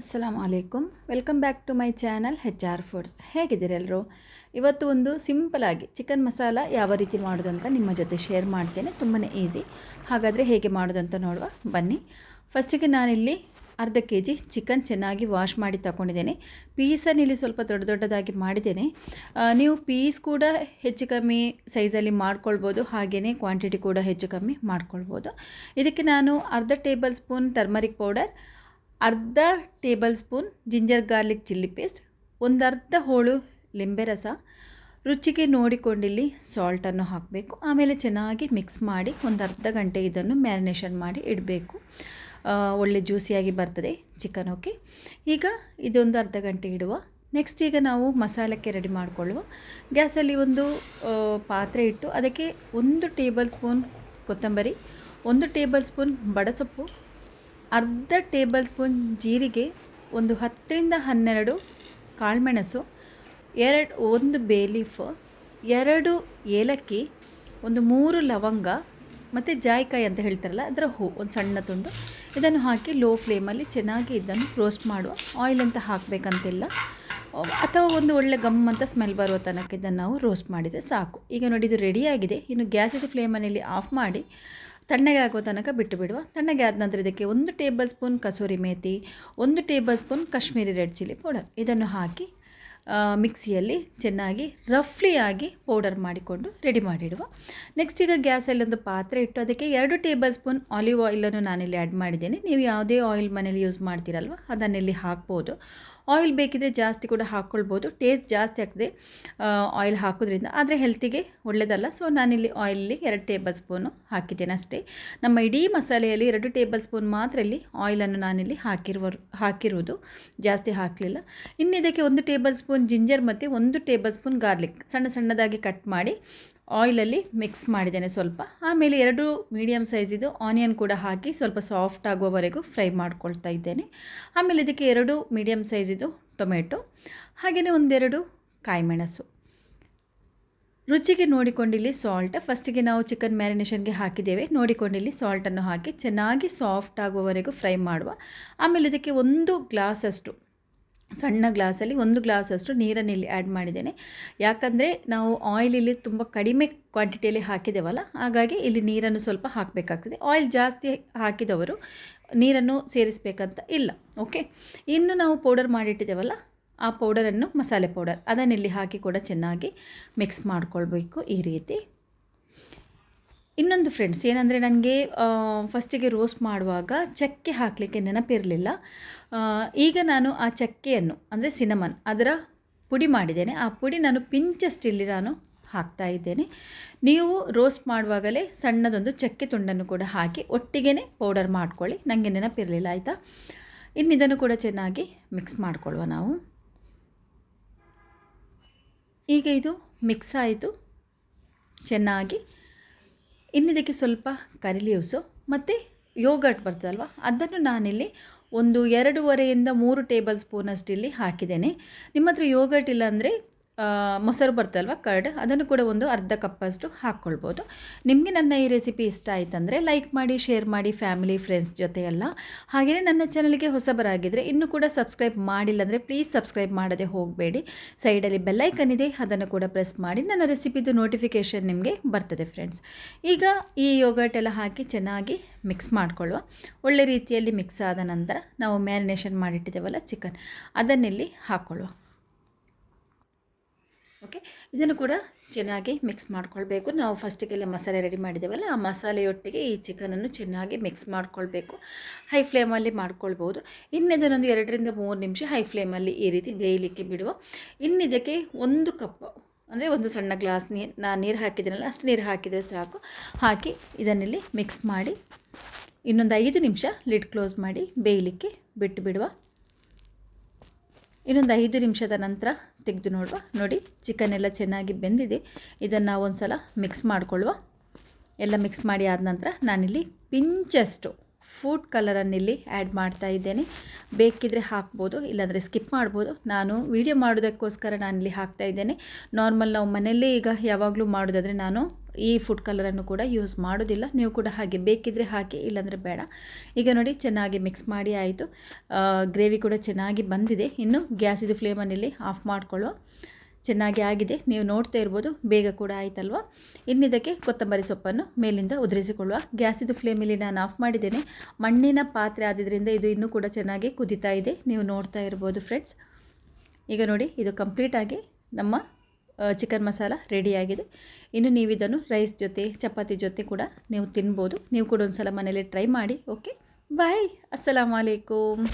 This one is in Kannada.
ಅಸ್ಸಲಾಮ್ ಅಲೈಕುಮ್ welcome back to my channel H R foods ಹೇಗಿದ್ದೀರೆಲ್ಲರೂ ಇವತ್ತು ಒಂದು ಸಿಂಪಲಾಗಿ ಚಿಕನ್ ಮಸಾಲ ಯಾವ ರೀತಿ ಮಾಡೋದಂತ ನಿಮ್ಮ ಜೊತೆ ಶೇರ್ ಮಾಡ್ತೇನೆ. ತುಂಬಾ ಈಸಿ ಹಾಗಾದರೆ ಹೇಗೆ ಮಾಡೋದಂತ ನೋಡುವ. ಬನ್ನಿ. ಫಸ್ಟಿಗೆ ನಾನಿಲ್ಲಿ ಅರ್ಧ ಕೆ ಜಿ ಚಿಕನ್ ಚೆನ್ನಾಗಿ ವಾಶ್ ಮಾಡಿ ತಗೊಂಡಿದ್ದೇನೆ ಪೀಸನ್ನು ಇಲ್ಲಿ ಸ್ವಲ್ಪ ದೊಡ್ಡ ದೊಡ್ಡದಾಗಿ ಮಾಡಿದ್ದೇನೆ. ನೀವು ಪೀಸ್ ಕೂಡ ಹೆಚ್ಚು ಕಮ್ಮಿ ಸೈಜಲ್ಲಿ ಮಾಡ್ಕೊಳ್ಬೋದು. ಹಾಗೆಯೇ ಕ್ವಾಂಟಿಟಿ ಕೂಡ ಹೆಚ್ಚು ಕಮ್ಮಿ ಮಾಡ್ಕೊಳ್ಬೋದು. ಇದಕ್ಕೆ ನಾನು ಅರ್ಧ ಟೇಬಲ್ ಸ್ಪೂನ್ ಟರ್ಮರಿಕ್ ಪೌಡರ್ ಅರ್ಧ table spoon ginger garlic chilli paste, ಒಂದು ಅರ್ಧ ಹೋಳು ಲಿಂಬೆ ರಸ. ರುಚಿಗೆ ನೋಡಿಕೊಂಡಿಲ್ಲಿ ಸಾಲ್ಟನ್ನು ಹಾಕಬೇಕು. ಆಮೇಲೆ ಚೆನ್ನಾಗಿ ಮಿಕ್ಸ್ ಮಾಡಿ ಒಂದು ಅರ್ಧ ಗಂಟೆ ಇದನ್ನು ಮ್ಯಾರಿನೇಷನ್ ಮಾಡಿ ಇಡಬೇಕು. ಒಳ್ಳೆ ಜ್ಯೂಸಿಯಾಗಿ ಬರ್ತದೆ ಚಿಕನ್, ಓಕೆ? ಈಗ ಇದೊಂದು ಅರ್ಧ ಗಂಟೆ ಇಡುವ. ನೆಕ್ಸ್ಟ್ ಈಗ ನಾವು ಮಸಾಲಕ್ಕೆ ರೆಡಿ ಮಾಡಿಕೊಳ್ಳುವ. ಗ್ಯಾಸಲ್ಲಿ ಒಂದು ಪಾತ್ರೆ ಇಟ್ಟು ಅದಕ್ಕೆ ಒಂದು ಟೇಬಲ್ ಸ್ಪೂನ್ ಕೊತ್ತಂಬರಿ, ಒಂದು ಟೇಬಲ್ ಸ್ಪೂನ್ ಬಡಸೊಪ್ಪು ಅರ್ಧ ಟೇಬಲ್ ಸ್ಪೂನ್ ಜೀರಿಗೆ, ಒಂದು ಹತ್ತರಿಂದ ಹನ್ನೆರಡು ಕಾಳುಮೆಣಸು, ಎರಡು, ಒಂದು ಬೇ ಲೀಫ್ ಎರಡು ಏಲಕ್ಕಿ, ಒಂದು ಮೂರು ಲವಂಗ ಮತ್ತು ಜಾಯಿಕಾಯಿ ಅಂತ ಹೇಳ್ತಾರಲ್ಲ, ಅದರ ಹೂ, ಒಂದು ಸಣ್ಣ ತುಂಡು. ಇದನ್ನು ಹಾಕಿ ಲೋ ಫ್ಲೇಮಲ್ಲಿ ಚೆನ್ನಾಗಿ ಇದನ್ನು ರೋಸ್ಟ್ ಮಾಡುವ. ಆಯಿಲ್ ಅಂತ ಹಾಕಬೇಕಂತಿಲ್ಲ. ಅಥವಾ ಒಂದು ಒಳ್ಳೆ ಗಮ್ ಅಂತ ಸ್ಮೆಲ್ ಬರುವ ತನಕ ಇದನ್ನು ನಾವು ರೋಸ್ಟ್ ಮಾಡಿದರೆ ಸಾಕು. ಈಗ ನೋಡಿ, ಇದು ರೆಡಿಯಾಗಿದೆ ಇನ್ನು ಗ್ಯಾಸಿದ ಫ್ಲೇಮನಲ್ಲಿ ಆಫ್ ಮಾಡಿ ತಣ್ಣಗೆ ಆಗೋ ತನಕ ಬಿಟ್ಟು ಬಿಡುವ ತಣ್ಣಗೆ ಆದ ನಂತರ ಇದಕ್ಕೆ ಒಂದು ಟೇಬಲ್ ಸ್ಪೂನ್ ಕಸೂರಿ ಮೇಥಿ ಒಂದು table spoon Kashmiri red chilli powder. ಇದನ್ನು ಹಾಕಿ ಮಿಕ್ಸಿಯಲ್ಲಿ ಚೆನ್ನಾಗಿ ರಫ್ಲಿ ಆಗಿ ಪೌಡರ್ ಮಾಡಿಕೊಂಡು ರೆಡಿ ಮಾಡಿಡುವ. ನೆಕ್ಸ್ಟ್ ಈಗ ಗ್ಯಾಸಲ್ಲಿ ಒಂದು ಪಾತ್ರೆ ಇಟ್ಟು ಅದಕ್ಕೆ ಎರಡು ಟೇಬಲ್ ಸ್ಪೂನ್ ಆಲಿವ್ ಆಯಿಲನ್ನು ನಾನಿಲ್ಲಿ ಆ್ಯಡ್ ಮಾಡಿದ್ದೇನೆ. ನೀವು ಯಾವುದೇ ಆಯಿಲ್ ಮನೇಲಿ ಯೂಸ್ ಮಾಡ್ತೀರಲ್ವ ಅದನ್ನೆಲ್ಲಿ ಹಾಕ್ಬೋದು. ಆಯಿಲ್ ಬೇಕಿದ್ರೆ ಜಾಸ್ತಿ ಕೂಡ ಹಾಕ್ಕೊಳ್ಬೋದು. ಟೇಸ್ಟ್ ಜಾಸ್ತಿ ಆಗ್ತದೆ ಆಯಿಲ್ ಹಾಕೋದ್ರಿಂದ. ಆದರೆ ಹೆಲ್ತಿಗೆ ಒಳ್ಳೆಯದಲ್ಲ ಸೊ ನಾನಿಲ್ಲಿ ಆಯಿಲಲ್ಲಿ ಎರಡು ಟೇಬಲ್ ಸ್ಪೂನು ಹಾಕಿದ್ದೇನೆ ಅಷ್ಟೇ. ನಮ್ಮ ಇಡೀ ಮಸಾಲೆಯಲ್ಲಿ ಎರಡು ಟೇಬಲ್ ಸ್ಪೂನ್ ಮಾತ್ರ ಇಲ್ಲಿ ಆಯಿಲನ್ನು ನಾನಿಲ್ಲಿ ಹಾಕಿರುವ, ಹಾಕಿರುವುದು. ಜಾಸ್ತಿ ಹಾಕಲಿಲ್ಲ. ಇನ್ನು ಇದಕ್ಕೆ ಒಂದು ಟೇಬಲ್ ಸ್ಪೂನ್ ಜಿಂಜರ್ ಮತ್ತು ಒಂದು ಟೇಬಲ್ ಸ್ಪೂನ್ ಗಾರ್ಲಿಕ್ ಸಣ್ಣ ಸಣ್ಣದಾಗಿ ಕಟ್ ಮಾಡಿ ಆಯಿಲಲ್ಲಿ ಮಿಕ್ಸ್ ಮಾಡಿದ್ದೇನೆ ಸ್ವಲ್ಪ. ಆಮೇಲೆ ಎರಡು ಮೀಡಿಯಮ್ ಸೈಜಿದು ಆನಿಯನ್ ಕೂಡ ಹಾಕಿ ಸ್ವಲ್ಪ ಸಾಫ್ಟ್ ಆಗುವವರೆಗೂ ಫ್ರೈ ಮಾಡ್ಕೊಳ್ತಾ ಇದ್ದೇನೆ. ಆಮೇಲೆ ಇದಕ್ಕೆ ಎರಡು ಮೀಡಿಯಮ್ ಸೈಜಿದು ಟೊಮೆಟೊ, ಹಾಗೆಯೇ ಒಂದೆರಡು ಕಾಯಿಮೆಣಸು. ರುಚಿಗೆ ನೋಡಿಕೊಂಡಿಲ್ಲಿ ಸಾಲ್ಟ್ ಫಸ್ಟಿಗೆ ನಾವು ಚಿಕನ್ ಮ್ಯಾರಿನೇಷನ್ಗೆ ಹಾಕಿದ್ದೇವೆ. ನೋಡಿಕೊಂಡಿಲ್ಲಿ ಸಾಲ್ಟನ್ನು ಹಾಕಿ ಚೆನ್ನಾಗಿ ಸಾಫ್ಟ್ ಆಗುವವರೆಗೂ ಫ್ರೈ ಮಾಡುವ. ಆಮೇಲೆ ಇದಕ್ಕೆ ಒಂದು ಗ್ಲಾಸಷ್ಟು ಸಣ್ಣ ಗ್ಲಾಸಲ್ಲಿ ಒಂದು ಗ್ಲಾಸಷ್ಟು ನೀರನ್ನು ಇಲ್ಲಿ ಆ್ಯಡ್ ಮಾಡಿದ್ದೇನೆ. ಯಾಕಂದರೆ ನಾವು ಆಯಿಲ್ ಇಲ್ಲಿ ತುಂಬ ಕಡಿಮೆ ಕ್ವಾಂಟಿಟಿಯಲ್ಲಿ ಹಾಕಿದ್ದೇವಲ್ಲ, ಹಾಗಾಗಿ ಇಲ್ಲಿ ನೀರನ್ನು ಸ್ವಲ್ಪ ಹಾಕಬೇಕಾಗ್ತದೆ. ಆಯಿಲ್ ಜಾಸ್ತಿ ಹಾಕಿದವರು ನೀರನ್ನು ಸೇರಿಸಬೇಕಂತ ಇಲ್ಲ ಓಕೆ ಇನ್ನು ನಾವು ಪೌಡರ್ ಮಾಡಿಟ್ಟಿದ್ದೇವಲ್ಲ, ಆ ಪೌಡರನ್ನು ಮಸಾಲೆ ಪೌಡರ್ ಅದನ್ನಿಲ್ಲಿ ಹಾಕಿ ಕೂಡ ಚೆನ್ನಾಗಿ ಮಿಕ್ಸ್ ಮಾಡ್ಕೊಳ್ಬೇಕು ಈ ರೀತಿ. ಇನ್ನೊಂದು ಫ್ರೆಂಡ್ಸ್ ಏನಂದರೆ ನನಗೆ ಫಸ್ಟಿಗೆ ರೋಸ್ಟ್ ಮಾಡುವಾಗ ಚಕ್ಕೆ ಹಾಕಲಿಕ್ಕೆ ನೆನಪಿರಲಿಲ್ಲ. ಈಗ ನಾನು ಆ ಚಕ್ಕೆಯನ್ನು, ಅಂದರೆ ಸಿನಮನ್ ಅದರ ಪುಡಿ ಮಾಡಿದ್ದೇನೆ. ಆ ಪುಡಿ ನಾನು ಪಿಂಚಷ್ಟಿಲ್ಲಿ ನಾನು ಹಾಕ್ತಾ ಇದ್ದೇನೆ. ನೀವು ರೋಸ್ಟ್ ಮಾಡುವಾಗಲೇ ಸಣ್ಣದೊಂದು ಚಕ್ಕೆ ತುಂಡನ್ನು ಕೂಡ ಹಾಕಿ ಒಟ್ಟಿಗೆ ಪೌಡರ್ ಮಾಡ್ಕೊಳ್ಳಿ. ನನಗೆ ನೆನಪಿರಲಿಲ್ಲ, ಆಯಿತಾ? ಇನ್ನು ಇದನ್ನು ಕೂಡ ಚೆನ್ನಾಗಿ ಮಿಕ್ಸ್ ಮಾಡಿಕೊಳ್ಳುವ ನಾವು. ಈಗ ಇದು ಮಿಕ್ಸ್ ಆಯಿತು. ಚೆನ್ನಾಗಿ ಇನ್ನಿದಕ್ಕೆ ಸ್ವಲ್ಪ ಕರಿ ಲೀವ್ಸು ಮತ್ತು ಯೋಗರ್ಟ್ ಬರ್ತದಲ್ವ? ಅದನ್ನು ನಾನಿಲ್ಲಿ ಒಂದು ಎರಡೂವರೆಯಿಂದ ಮೂರು ಟೇಬಲ್ ಸ್ಪೂನಷ್ಟು ಇಲ್ಲಿ ಹಾಕಿದ್ದೇನೆ. ನಿಮ್ಮ ಹತ್ರ ಯೋಗರ್ಟ್ ಇಲ್ಲ ಅಂದರೆ ಮೊಸರು ಬರ್ತಲ್ವ ಕರ್ಡ್? ಅದನ್ನು ಕೂಡ ಒಂದು ಅರ್ಧ ಕಪ್ಪಷ್ಟು ಹಾಕ್ಕೊಳ್ಬೋದು. ನಿಮಗೆ ನನ್ನ ಈ ರೆಸಿಪಿ ಇಷ್ಟ ಆಯ್ತಂದರೆ ಲೈಕ್ ಮಾಡಿ ಶೇರ್ ಮಾಡಿ ಫ್ಯಾಮಿಲಿ ಫ್ರೆಂಡ್ಸ್ ಜೊತೆ ಎಲ್ಲ ಹಾಗೆಯೇ ನನ್ನ ಚಾನಲ್ಗೆ ಹೊಸಬರಾಗಿದ್ದರೆ ಇನ್ನೂ ಕೂಡ ಸಬ್ಸ್ಕ್ರೈಬ್ ಮಾಡಿಲ್ಲ ಅಂದರೆ ಪ್ಲೀಸ್ ಸಬ್ಸ್ಕ್ರೈಬ್ ಮಾಡದೆ ಹೋಗಬೇಡಿ. ಸೈಡಲ್ಲಿ ಬೆಲ್ಲೈಕನ್ ಇದೆ, ಅದನ್ನು ಕೂಡ ಪ್ರೆಸ್ ಮಾಡಿ ನನ್ನ ರೆಸಿಪಿದು ನೋಟಿಫಿಕೇಷನ್ ನಿಮಗೆ ಬರ್ತದೆ ಫ್ರೆಂಡ್ಸ್ ಈಗ ಈ ಯೋಗರ್ಟ್ ಎಲ್ಲ ಹಾಕಿ ಚೆನ್ನಾಗಿ ಮಿಕ್ಸ್ ಮಾಡಿಕೊಳ್ಳುವ. ಒಳ್ಳೆ ರೀತಿಯಲ್ಲಿ ಮಿಕ್ಸ್ ಆದ ನಂತರ ನಾವು ಮ್ಯಾರಿನೇಷನ್ ಮಾಡಿಟ್ಟಿದ್ದೇವಲ್ಲ ಚಿಕನ್ ಅದನ್ನಿಲ್ಲಿ ಹಾಕ್ಕೊಳ್ಳುವ. ಓಕೆ ಇದನ್ನು ಕೂಡ ಚೆನ್ನಾಗಿ ಮಿಕ್ಸ್ ಮಾಡ್ಕೊಳ್ಬೇಕು. ನಾವು ಫಸ್ಟಿಗೆಲ್ಲ ಮಸಾಲೆ ರೆಡಿ ಮಾಡಿದ್ದೇವಲ್ಲ, ಆ ಮಸಾಲೆಯೊಟ್ಟಿಗೆ ಈ ಚಿಕನನ್ನು ಚೆನ್ನಾಗಿ ಮಿಕ್ಸ್ ಮಾಡ್ಕೊಳ್ಬೇಕು. ಹೈ ಫ್ಲೇಮಲ್ಲಿ ಮಾಡ್ಕೊಳ್ಬೋದು. ಇನ್ನಿದನ್ನೊಂದು ಎರಡರಿಂದ ಮೂರು ನಿಮಿಷ ಹೈ ಫ್ಲೇಮಲ್ಲಿ ಈ ರೀತಿ ಬೇಯಲಿಕ್ಕೆ ಬಿಡುವ. ಇನ್ನಿದಕ್ಕೆ ಒಂದು ಕಪ್, ಅಂದರೆ ಒಂದು ಸಣ್ಣ ಗ್ಲಾಸ್ ನೀರು ನಾನು ನೀರು ಹಾಕಿದ್ದೀನಲ್ಲ, ಅಷ್ಟು ನೀರು ಹಾಕಿದರೆ ಸಾಕು. ಹಾಕಿ ಇದನ್ನಿಲ್ಲಿ ಮಿಕ್ಸ್ ಮಾಡಿ ಇನ್ನೊಂದು ಐದು ನಿಮಿಷ ಲಿಡ್ ಕ್ಲೋಸ್ ಮಾಡಿ ಬೇಯಲಿಕ್ಕೆ ಬಿಟ್ಟು ಬಿಡುವ ಇನ್ನೊಂದು ಐದು ನಿಮಿಷದ ನಂತರ ತೆಗೆದು ನೋಡುವ. ನೋಡಿ ಚಿಕನ್ ಎಲ್ಲ ಚೆನ್ನಾಗಿ ಬೆಂದಿದೆ. ಇದನ್ನು ಒಂದು ಸಲ ಮಿಕ್ಸ್ ಮಾಡಿಕೊಳ್ಳುವ ಎಲ್ಲ ಮಿಕ್ಸ್ ಮಾಡಿ ಆದ ನಂತರ ನಾನಿಲ್ಲಿ ಪಿಂಚಷ್ಟು ಫುಡ್ ಕಲರನ್ನಿಲ್ಲಿ ಆ್ಯಡ್ ಮಾಡ್ತಾ ಇದ್ದೇನೆ. ಬೇಕಿದ್ದರೆ ಹಾಕ್ಬೋದು, ಇಲ್ಲಾಂದರೆ ಸ್ಕಿಪ್ ಮಾಡ್ಬೋದು. ನಾನು ವಿಡಿಯೋ ಮಾಡೋದಕ್ಕೋಸ್ಕರ ನಾನಿಲ್ಲಿ ಹಾಕ್ತಾ ಇದ್ದೇನೆ. ನಾರ್ಮಲ್ ನಾವು ಮನೆಯಲ್ಲೇ ಈಗ ಯಾವಾಗಲೂ ಮಾಡೋದಾದರೆ ನಾನು ಈ ಫುಡ್ ಕಲರನ್ನು ಕೂಡ ಯೂಸ್ ಮಾಡೋದಿಲ್ಲ. ನೀವು ಕೂಡ ಹಾಗೆ ಬೇಕಿದ್ದರೆ ಹಾಕಿ, ಇಲ್ಲಾಂದರೆ ಬೇಡ. ಈಗ ನೋಡಿ, ಚೆನ್ನಾಗಿ ಮಿಕ್ಸ್ ಮಾಡಿ ಆಯಿತು. ಗ್ರೇವಿ ಕೂಡ ಚೆನ್ನಾಗಿ ಬಂದಿದೆ. ಇನ್ನು ಗ್ಯಾಸಿದು ಫ್ಲೇಮನ್ನಿಲ್ಲಿ ಆಫ್ ಮಾಡಿಕೊಳ್ಳುವ. ಚೆನ್ನಾಗಿ ಆಗಿದೆ. ನೀವು ನೋಡ್ತಾ ಇರ್ಬೋದು, ಬೇಗ ಕೂಡ ಆಯ್ತಲ್ವ? ಇನ್ನಿದಕ್ಕೆ ಕೊತ್ತಂಬರಿ ಸೊಪ್ಪನ್ನು ಮೇಲಿಂದ ಉದುರಿಸಿಕೊಳ್ಳುವ. ಗ್ಯಾಸಿದು ಫ್ಲೇಮಲ್ಲಿ ನಾನು ಆಫ್ ಮಾಡಿದ್ದೇನೆ. ಮಣ್ಣಿನ ಪಾತ್ರೆ ಆದ್ದರಿಂದ ಇದು ಇನ್ನೂ ಕೂಡ ಚೆನ್ನಾಗಿ ಕುದಿತಾ ಇದೆ. ನೀವು ನೋಡ್ತಾ ಇರ್ಬೋದು ಫ್ರೆಂಡ್ಸ್ ಈಗ ನೋಡಿ, ಇದು ಕಂಪ್ಲೀಟಾಗಿ ನಮ್ಮ ಚಿಕನ್ ಮಸಾಲ ರೆಡಿಯಾಗಿದೆ ಇನ್ನು ನೀವು ಇದನ್ನು ರೈಸ್ ಜೊತೆ, ಚಪಾತಿ ಜೊತೆ ಕೂಡ ನೀವು ತಿನ್ಬೋದು. ನೀವು ಕೂಡ ಒಂದು ಸಲ ಮನೇಲಿ ಟ್ರೈ ಮಾಡಿ ಓಕೆ ಬಾಯ್ ಅಸ್ಸಲಾಮಲೈಕುಮ್